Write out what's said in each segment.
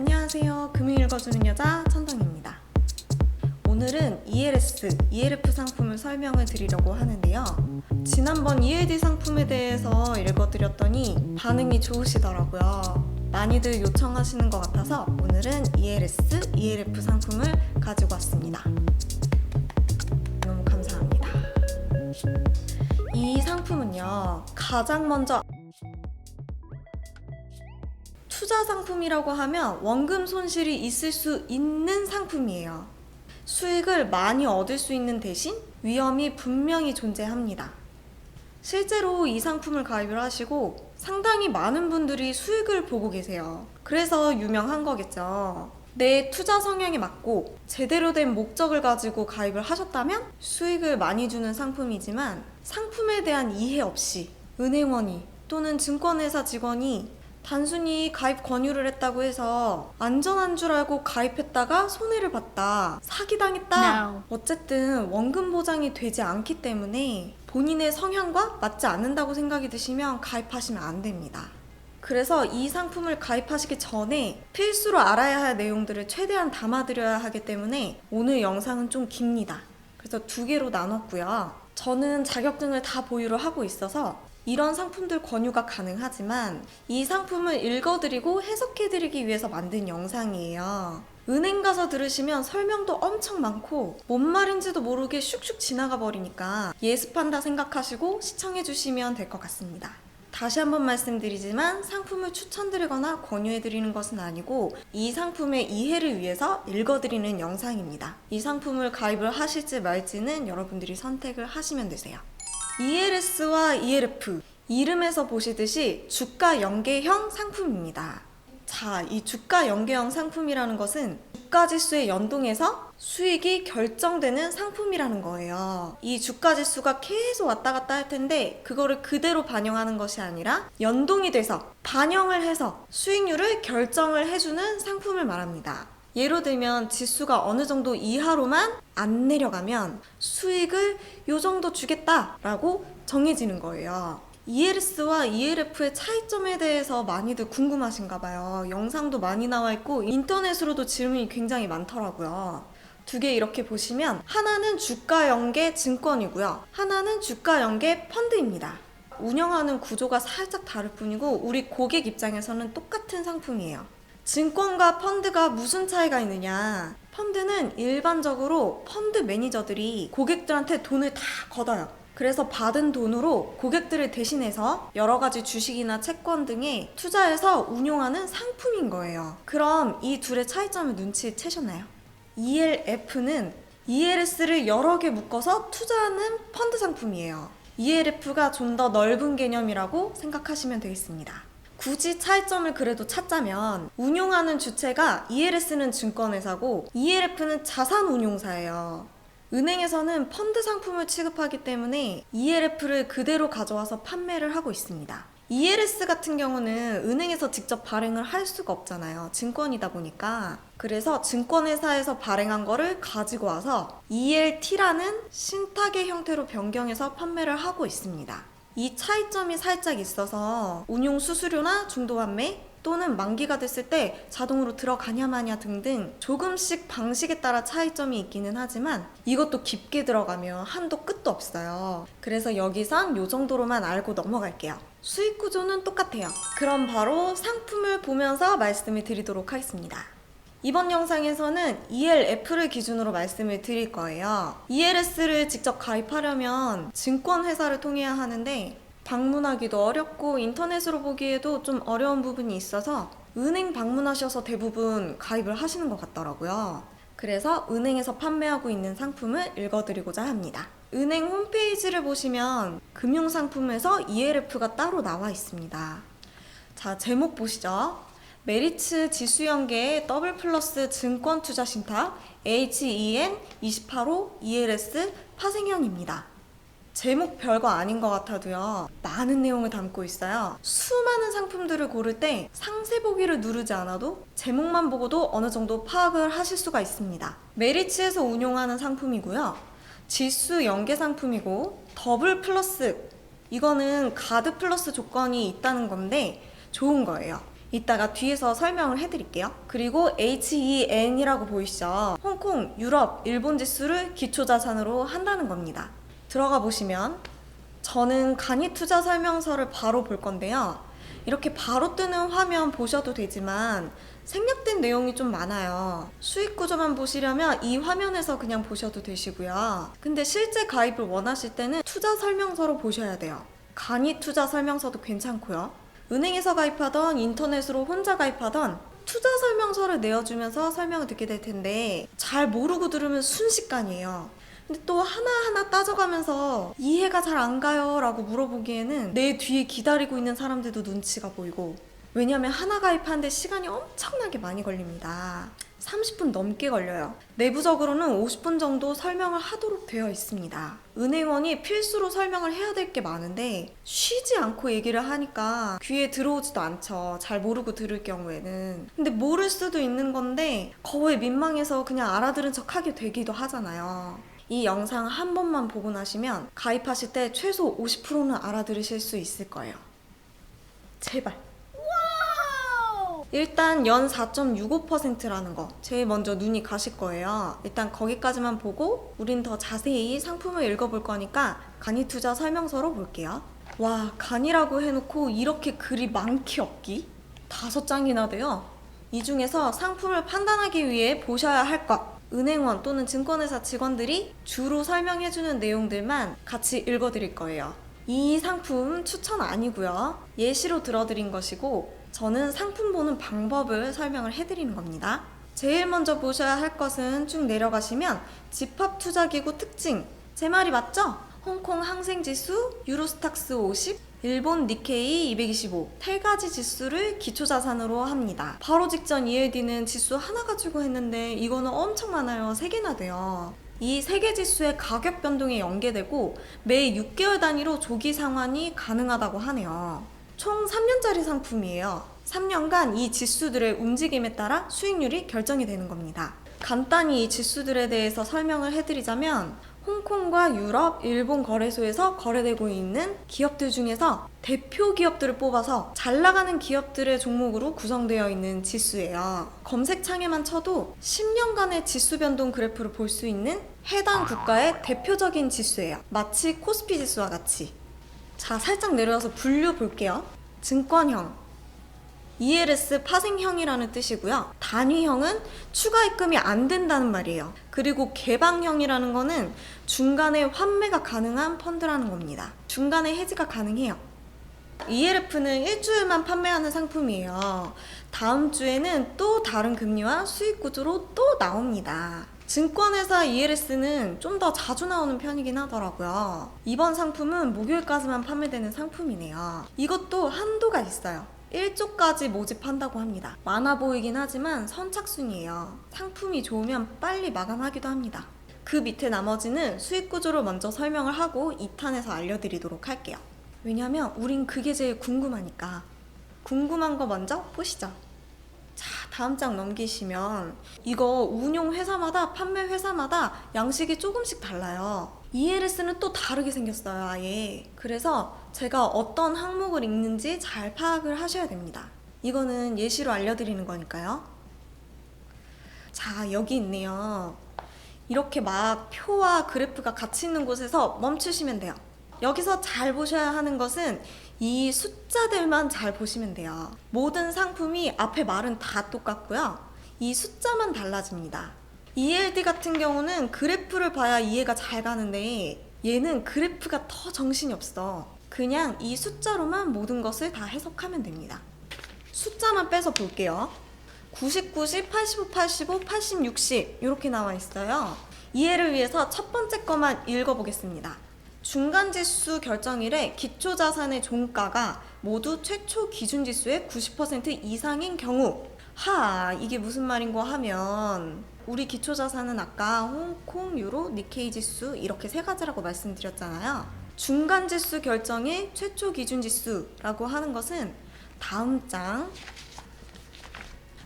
안녕하세요. 금융 읽어주는 여자 천정입니다. 오늘은 ELS, ELF 상품을 설명을 드리려고 하는데요. 지난번 ELD 상품에 대해서 읽어드렸더니 반응이 좋으시더라고요. 많이들 요청하시는 것 같아서 오늘은 ELS, ELF 상품을 가지고 왔습니다. 너무 감사합니다. 이 상품은요, 가장 먼저 투자 상품이라고 하면 원금 손실이 있을 수 있는 상품이에요. 수익을 많이 얻을 수 있는 대신 위험이 분명히 존재합니다. 실제로 이 상품을 가입을 하시고 상당히 많은 분들이 수익을 보고 계세요. 그래서 유명한 거겠죠. 내 투자 성향에 맞고 제대로 된 목적을 가지고 가입을 하셨다면 수익을 많이 주는 상품이지만 상품에 대한 이해 없이 은행원이 또는 증권회사 직원이 단순히 가입 권유를 했다고 해서 안전한 줄 알고 가입했다가 손해를 봤다. 사기당했다. No. 어쨌든 원금 보장이 되지 않기 때문에 본인의 성향과 맞지 않는다고 생각이 드시면 가입하시면 안 됩니다. 그래서 이 상품을 가입하시기 전에 필수로 알아야 할 내용들을 최대한 담아드려야 하기 때문에 오늘 영상은 좀 깁니다. 그래서 두 개로 나눴고요. 저는 자격증을 다 보유를 하고 있어서 이런 상품들 권유가 가능하지만 이 상품을 읽어드리고 해석해드리기 위해서 만든 영상이에요. 은행 가서 들으시면 설명도 엄청 많고 뭔 말인지도 모르게 슉슉 지나가 버리니까 예습한다 생각하시고 시청해주시면 될 것 같습니다. 다시 한번 말씀드리지만 상품을 추천드리거나 권유해드리는 것은 아니고 이 상품의 이해를 위해서 읽어드리는 영상입니다. 이 상품을 가입을 하실지 말지는 여러분들이 선택을 하시면 되세요. ELS와 ELF 이름에서 보시듯이 주가 연계형 상품입니다. 자, 이 주가 연계형 상품이라는 것은 주가 지수에 연동해서 수익이 결정되는 상품이라는 거예요. 이 주가 지수가 계속 왔다 갔다 할 텐데 그거를 그대로 반영하는 것이 아니라 연동이 돼서 반영을 해서 수익률을 결정을 해주는 상품을 말합니다. 예로 들면 지수가 어느 정도 이하로만 안 내려가면 수익을 요 정도 주겠다라고 정해지는 거예요. ELS와 ELF의 차이점에 대해서 많이들 궁금하신가 봐요. 영상도 많이 나와 있고 인터넷으로도 질문이 굉장히 많더라고요. 두 개 이렇게 보시면 하나는 주가 연계 증권이고요. 하나는 주가 연계 펀드입니다. 운영하는 구조가 살짝 다를 뿐이고 우리 고객 입장에서는 똑같은 상품이에요. 증권과 펀드가 무슨 차이가 있느냐? 펀드는 일반적으로 펀드 매니저들이 고객들한테 돈을 다 걷어요. 그래서 받은 돈으로 고객들을 대신해서 여러 가지 주식이나 채권 등에 투자해서 운용하는 상품인 거예요. 그럼 이 둘의 차이점을 눈치채셨나요? ELF는 ELS를 여러 개 묶어서 투자하는 펀드 상품이에요. ELF가 좀 더 넓은 개념이라고 생각하시면 되겠습니다. 굳이 차이점을 그래도 찾자면 운용하는 주체가 ELS는 증권회사고 ELF는 자산운용사예요. 은행에서는 펀드 상품을 취급하기 때문에 ELF를 그대로 가져와서 판매를 하고 있습니다. ELS 같은 경우는 은행에서 직접 발행을 할 수가 없잖아요. 증권이다 보니까. 그래서 증권회사에서 발행한 거를 가지고 와서 ELT라는 신탁의 형태로 변경해서 판매를 하고 있습니다. 이 차이점이 살짝 있어서 운용 수수료나 중도 판매 또는 만기가 됐을 때 자동으로 들어가냐 마냐 등등 조금씩 방식에 따라 차이점이 있기는 하지만 이것도 깊게 들어가면 한도 끝도 없어요. 그래서 여기선 요 정도로만 알고 넘어갈게요. 수익 구조는 똑같아요. 그럼 바로 상품을 보면서 말씀을 드리도록 하겠습니다. 이번 영상에서는 ELF를 기준으로 말씀을 드릴 거예요. ELS를 직접 가입하려면 증권회사를 통해야 하는데 방문하기도 어렵고 인터넷으로 보기에도 좀 어려운 부분이 있어서 은행 방문하셔서 대부분 가입을 하시는 것 같더라고요. 그래서 은행에서 판매하고 있는 상품을 읽어드리고자 합니다. 은행 홈페이지를 보시면 금융상품에서 ELF가 따로 나와 있습니다. 자, 제목 보시죠. 메리츠 지수 연계의 더블 플러스 증권 투자 신탁 HEN 285 ELS 파생형입니다. 제목 별거 아닌 것 같아도요. 많은 내용을 담고 있어요. 수많은 상품들을 고를 때 상세 보기를 누르지 않아도 제목만 보고도 어느 정도 파악을 하실 수가 있습니다. 메리츠에서 운용하는 상품이고요. 지수 연계 상품이고 더블 플러스 이거는 가드 플러스 조건이 있다는 건데 좋은 거예요. 이따가 뒤에서 설명을 해드릴게요. 그리고 HEN이라고 보이시죠? 홍콩, 유럽, 일본 지수를 기초자산으로 한다는 겁니다. 들어가 보시면 저는 간이 투자 설명서를 바로 볼 건데요. 이렇게 바로 뜨는 화면 보셔도 되지만 생략된 내용이 좀 많아요. 수익 구조만 보시려면 이 화면에서 그냥 보셔도 되시고요. 근데 실제 가입을 원하실 때는 투자 설명서로 보셔야 돼요. 간이 투자 설명서도 괜찮고요. 은행에서 가입하던 인터넷으로 혼자 가입하던 투자 설명서를 내어주면서 설명을 듣게 될 텐데 잘 모르고 들으면 순식간이에요. 근데 또 하나하나 따져가면서 이해가 잘 안 가요 라고 물어보기에는 내 뒤에 기다리고 있는 사람들도 눈치가 보이고 왜냐면 하나 가입하는데 시간이 엄청나게 많이 걸립니다. 30분 넘게 걸려요. 내부적으로는 50분 정도 설명을 하도록 되어 있습니다. 은행원이 필수로 설명을 해야 될 게 많은데 쉬지 않고 얘기를 하니까 귀에 들어오지도 않죠. 잘 모르고 들을 경우에는. 근데 모를 수도 있는 건데 거에 민망해서 그냥 알아들은 척 하게 되기도 하잖아요. 이 영상 한 번만 보고 나시면 가입하실 때 최소 50%는 알아들으실 수 있을 거예요. 제발. 일단 연 4.65%라는 거 제일 먼저 눈이 가실 거예요. 일단 거기까지만 보고 우린 더 자세히 상품을 읽어볼 거니까 간이 투자 설명서로 볼게요. 와 간이라고 해놓고 이렇게 글이 많기 없기? 다섯 장이나 돼요. 이 중에서 상품을 판단하기 위해 보셔야 할 것. 은행원 또는 증권회사 직원들이 주로 설명해주는 내용들만 같이 읽어드릴 거예요. 이 상품 추천 아니고요. 예시로 들어드린 것이고 저는 상품 보는 방법을 설명을 해드리는 겁니다. 제일 먼저 보셔야 할 것은 쭉 내려가시면 집합투자기구 특징. 제 말이 맞죠? 홍콩 항생지수, 유로스탁스 50, 일본 니케이 225, 세 가지 지수를 기초자산으로 합니다. 바로 직전 ELD는 지수 하나 가지고 했는데 이거는 엄청 많아요. 세 개나 돼요. 이세개 지수의 가격 변동이 연계되고 매 6개월 단위로 조기 상환이 가능하다고 하네요. 총 3년짜리 상품이에요. 3년간 이 지수들의 움직임에 따라 수익률이 결정이 되는 겁니다. 간단히 이 지수들에 대해서 설명을 해드리자면 홍콩과 유럽, 일본 거래소에서 거래되고 있는 기업들 중에서 대표 기업들을 뽑아서 잘 나가는 기업들의 종목으로 구성되어 있는 지수예요. 검색창에만 쳐도 10년간의 지수 변동 그래프를 볼 수 있는 해당 국가의 대표적인 지수예요. 마치 코스피 지수와 같이. 자, 살짝 내려와서 분류 볼게요. 증권형. ELS 파생형이라는 뜻이고요. 단위형은 추가 입금이 안 된다는 말이에요. 그리고 개방형이라는 거는 중간에 환매가 가능한 펀드라는 겁니다. 중간에 해지가 가능해요. ELF는 일주일만 판매하는 상품이에요. 다음 주에는 또 다른 금리와 수익 구조로 또 나옵니다. 증권회사 ELS는 좀 더 자주 나오는 편이긴 하더라고요. 이번 상품은 목요일까지만 판매되는 상품이네요. 이것도 한도가 있어요. 1조까지 모집한다고 합니다. 많아 보이긴 하지만 선착순이에요. 상품이 좋으면 빨리 마감하기도 합니다. 그 밑에 나머지는 수익 구조를 먼저 설명을 하고 2탄에서 알려드리도록 할게요. 왜냐면 우린 그게 제일 궁금하니까. 궁금한 거 먼저 보시죠. 자, 다음 장 넘기시면 이거 운용 회사마다 판매 회사마다 양식이 조금씩 달라요. ELS는 또 다르게 생겼어요, 아예. 그래서 제가 어떤 항목을 읽는지 잘 파악을 하셔야 됩니다. 이거는 예시로 알려드리는 거니까요. 자, 여기 있네요. 이렇게 막 표와 그래프가 같이 있는 곳에서 멈추시면 돼요. 여기서 잘 보셔야 하는 것은 이 숫자들만 잘 보시면 돼요. 모든 상품이 앞에 말은 다 똑같고요. 이 숫자만 달라집니다. ELD 같은 경우는 그래프를 봐야 이해가 잘 가는데 얘는 그래프가 더 정신이 없어. 그냥 이 숫자로만 모든 것을 다 해석하면 됩니다. 숫자만 빼서 볼게요. 90, 90, 85, 85, 80, 60 이렇게 나와 있어요. 이해를 위해서 첫 번째 거만 읽어보겠습니다. 중간지수 결정일에 기초자산의 종가가 모두 최초 기준지수의 90% 이상인 경우 하 이게 무슨 말인고 하면 우리 기초자산은 아까 홍콩, 유로, 니케이 지수 이렇게 세 가지라고 말씀드렸잖아요. 중간 지수 결정의 최초 기준 지수라고 하는 것은 다음 장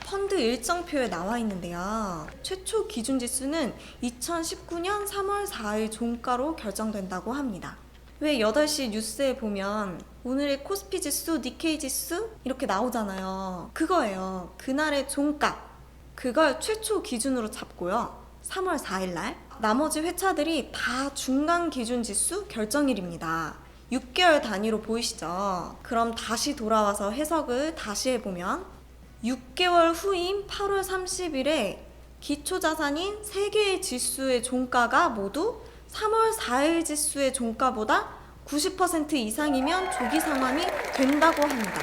펀드 일정표에 나와 있는데요. 최초 기준 지수는 2019년 3월 4일 종가로 결정된다고 합니다. 왜 8시 뉴스에 보면 오늘의 코스피 지수, 니케이 지수 이렇게 나오잖아요. 그거예요. 그날의 종가. 그걸 최초 기준으로 잡고요. 3월 4일 날 나머지 회차들이 다 중간 기준 지수 결정일입니다. 6개월 단위로 보이시죠? 그럼 다시 돌아와서 해석을 다시 해보면 6개월 후인 8월 30일에 기초자산인 3개의 지수의 종가가 모두 3월 4일 지수의 종가보다 90% 이상이면 조기 상환이 된다고 합니다.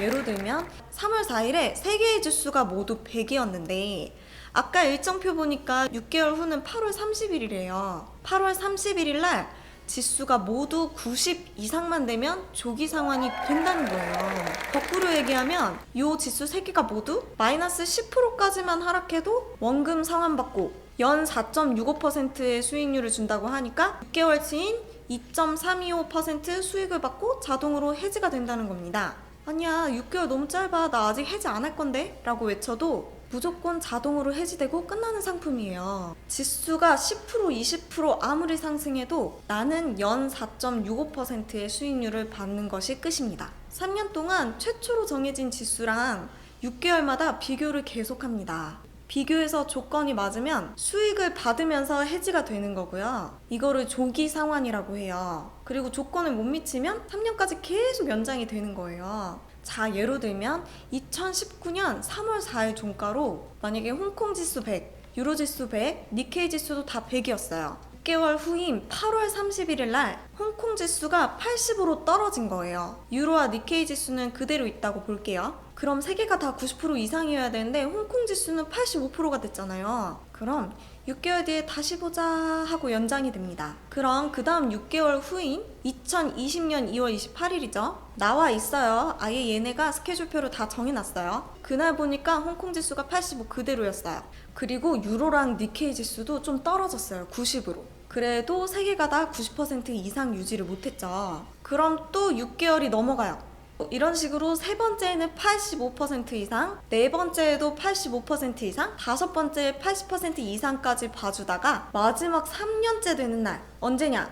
예로 들면 3월 4일에 3개의 지수가 모두 100이었는데 아까 일정표 보니까 6개월 후는 8월 30일이래요. 8월 31일 날 지수가 모두 90 이상만 되면 조기 상환이 된다는 거예요. 거꾸로 얘기하면 이 지수 3개가 모두 마이너스 10%까지만 하락해도 원금 상환받고 연 4.65%의 수익률을 준다고 하니까 6개월치인 2.325% 수익을 받고 자동으로 해지가 된다는 겁니다. 아니야, 6개월 너무 짧아. 나 아직 해지 안 할 건데? 라고 외쳐도 무조건 자동으로 해지되고 끝나는 상품이에요. 지수가 10% 20% 아무리 상승해도 나는 연 4.65%의 수익률을 받는 것이 끝입니다. 3년 동안 최초로 정해진 지수랑 6개월마다 비교를 계속합니다. 비교해서 조건이 맞으면 수익을 받으면서 해지가 되는 거고요. 이거를 조기 상환이라고 해요. 그리고 조건을 못 미치면 3년까지 계속 연장이 되는 거예요. 자, 예로 들면 2019년 3월 4일 종가로 만약에 홍콩 지수 100, 유로 지수 100, 니케이 지수도 다 100이었어요. 6개월 후인 8월 31일 날 홍콩 지수가 80으로 떨어진 거예요. 유로와 니케이 지수는 그대로 있다고 볼게요. 그럼 세 개가 다 90% 이상이어야 되는데 홍콩 지수는 85%가 됐잖아요. 그럼 6개월 뒤에 다시 보자 하고 연장이 됩니다. 그럼 그 다음 6개월 후인 2020년 2월 28일이죠. 나와 있어요. 아예 얘네가 스케줄표를 다 정해놨어요. 그날 보니까 홍콩 지수가 85 그대로였어요. 그리고 유로랑 니케이 지수도 좀 떨어졌어요. 90으로. 그래도 세 개가 다 90% 이상 유지를 못했죠. 그럼 또 6개월이 넘어가요. 이런 식으로 세 번째에는 85% 이상, 네 번째에도 85% 이상, 다섯 번째에 80% 이상까지 봐주다가 마지막 3년째 되는 날 언제냐?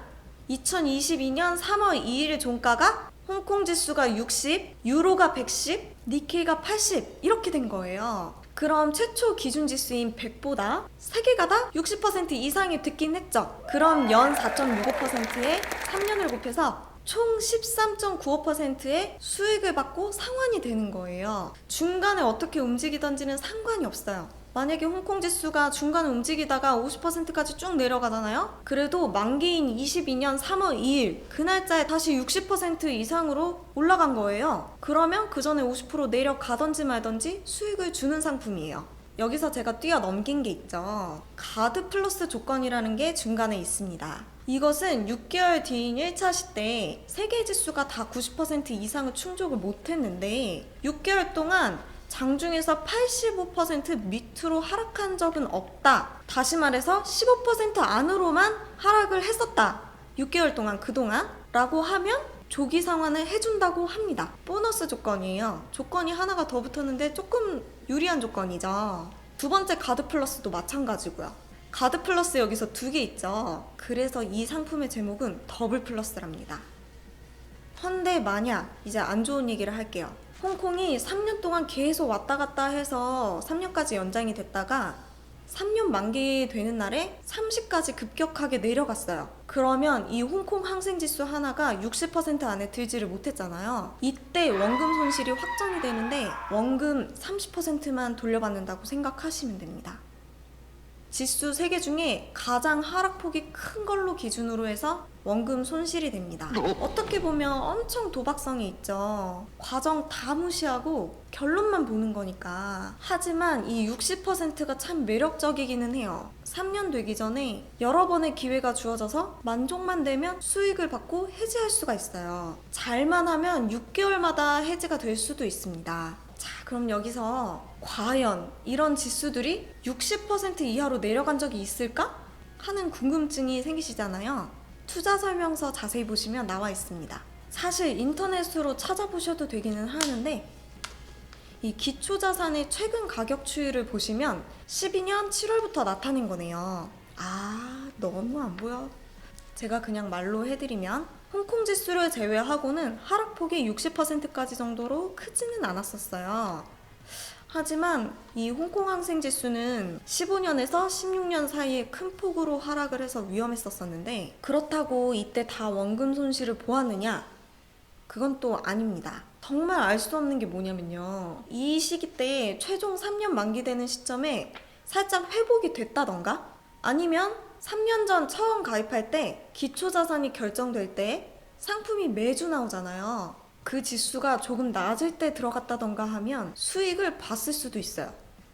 2022년 3월 2일 종가가 홍콩 지수가 60, 유로가 110, 니케이가 80 이렇게 된 거예요. 그럼 최초 기준 지수인 100보다 3개가 다 60% 이상이 듣긴 했죠. 그럼 연 4.65%에 3년을 곱해서 총 13.95%의 수익을 받고 상환이 되는 거예요. 중간에 어떻게 움직이던지는 상관이 없어요. 만약에 홍콩 지수가 중간에 움직이다가 50%까지 쭉 내려가잖아요? 그래도 만기인 22년 3월 2일 그 날짜에 다시 60% 이상으로 올라간 거예요. 그러면 그 전에 50% 내려가던지 말던지 수익을 주는 상품이에요. 여기서 제가 뛰어넘긴 게 있죠. 가드 플러스 조건이라는 게 중간에 있습니다. 이것은 6개월 뒤인 1차 시때 세계 지수가 다 90% 이상을 충족을 못했는데 6개월 동안 장중에서 85% 밑으로 하락한 적은 없다. 다시 말해서 15% 안으로만 하락을 했었다. 6개월 동안 그동안 라고 하면 조기 상환을 해준다고 합니다. 보너스 조건이에요. 조건이 하나가 더 붙었는데 조금 유리한 조건이죠. 두 번째 가드 플러스도 마찬가지고요. 가드 플러스 여기서 두 개 있죠. 그래서 이 상품의 제목은 더블 플러스랍니다. 헌데 만약 이제 안 좋은 얘기를 할게요. 홍콩이 3년 동안 계속 왔다 갔다 해서 3년까지 연장이 됐다가 3년 만기 되는 날에 30까지 급격하게 내려갔어요. 그러면 이 홍콩 항생지수 하나가 60% 안에 들지를 못했잖아요. 이때 원금 손실이 확정이 되는데 원금 30%만 돌려받는다고 생각하시면 됩니다. 지수 3개 중에 가장 하락폭이 큰 걸로 기준으로 해서 원금 손실이 됩니다. 어떻게 보면 엄청 도박성이 있죠. 과정 다 무시하고 결론만 보는 거니까. 하지만 이 60%가 참 매력적이기는 해요. 3년 되기 전에 여러 번의 기회가 주어져서 만족만 되면 수익을 받고 해지할 수가 있어요. 잘만 하면 6개월마다 해지가 될 수도 있습니다. 자, 그럼 여기서 과연 이런 지수들이 60% 이하로 내려간 적이 있을까? 하는 궁금증이 생기시잖아요. 투자 설명서 자세히 보시면 나와 있습니다. 사실 인터넷으로 찾아보셔도 되기는 하는데 이 기초자산의 최근 가격 추이를 보시면 12년 7월부터 나타낸 거네요. 아, 너무 안 보여. 제가 그냥 말로 해드리면 홍콩 지수를 제외하고는 하락폭이 60%까지 정도로 크지는 않았었어요. 하지만 이 홍콩 항생 지수는 15년에서 16년 사이에 큰 폭으로 하락을 해서 위험했었었는데 그렇다고 이때 다 원금 손실을 보았느냐? 그건 또 아닙니다. 정말 알 수 없는 게 뭐냐면요. 이 시기 때 최종 3년 만기되는 시점에 살짝 회복이 됐다던가 아니면 3년 전 처음 가입할 때 기초자산이 결정될 때 상품이 매주 나오잖아요. 그 지수가 조금 낮을 때 들어갔다던가 하면 수익을 봤을 수도 있어요.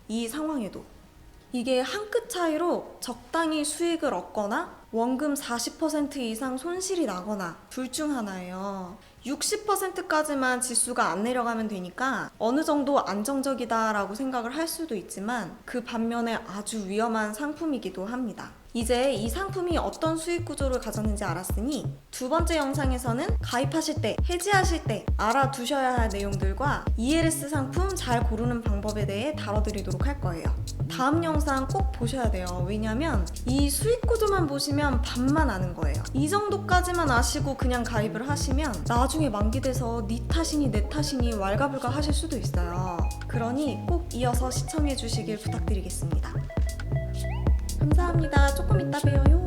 이 상황에도. 이게 한 끗 차이로 적당히 수익을 얻거나 원금 40% 이상 손실이 나거나 둘 중 하나예요. 60%까지만 지수가 안 내려가면 되니까 어느 정도 안정적이다라고 생각을 할 수도 있지만 그 반면에 아주 위험한 상품이기도 합니다. 이제 이 상품이 어떤 수익 구조를 가졌는지 알았으니 두 번째 영상에서는 가입하실 때, 해지하실 때 알아두셔야 할 내용들과 ELS 상품 잘 고르는 방법에 대해 다뤄드리도록 할 거예요. 다음 영상 꼭 보셔야 돼요. 왜냐면 이 수익 구조만 보시면 반만 아는 거예요. 이 정도까지만 아시고 그냥 가입을 하시면 나중에 만기돼서 네 탓이니 내 탓이니 왈가불가 하실 수도 있어요. 그러니 꼭 이어서 시청해 주시길 부탁드리겠습니다. 감사합니다. 조금 이따 봬요.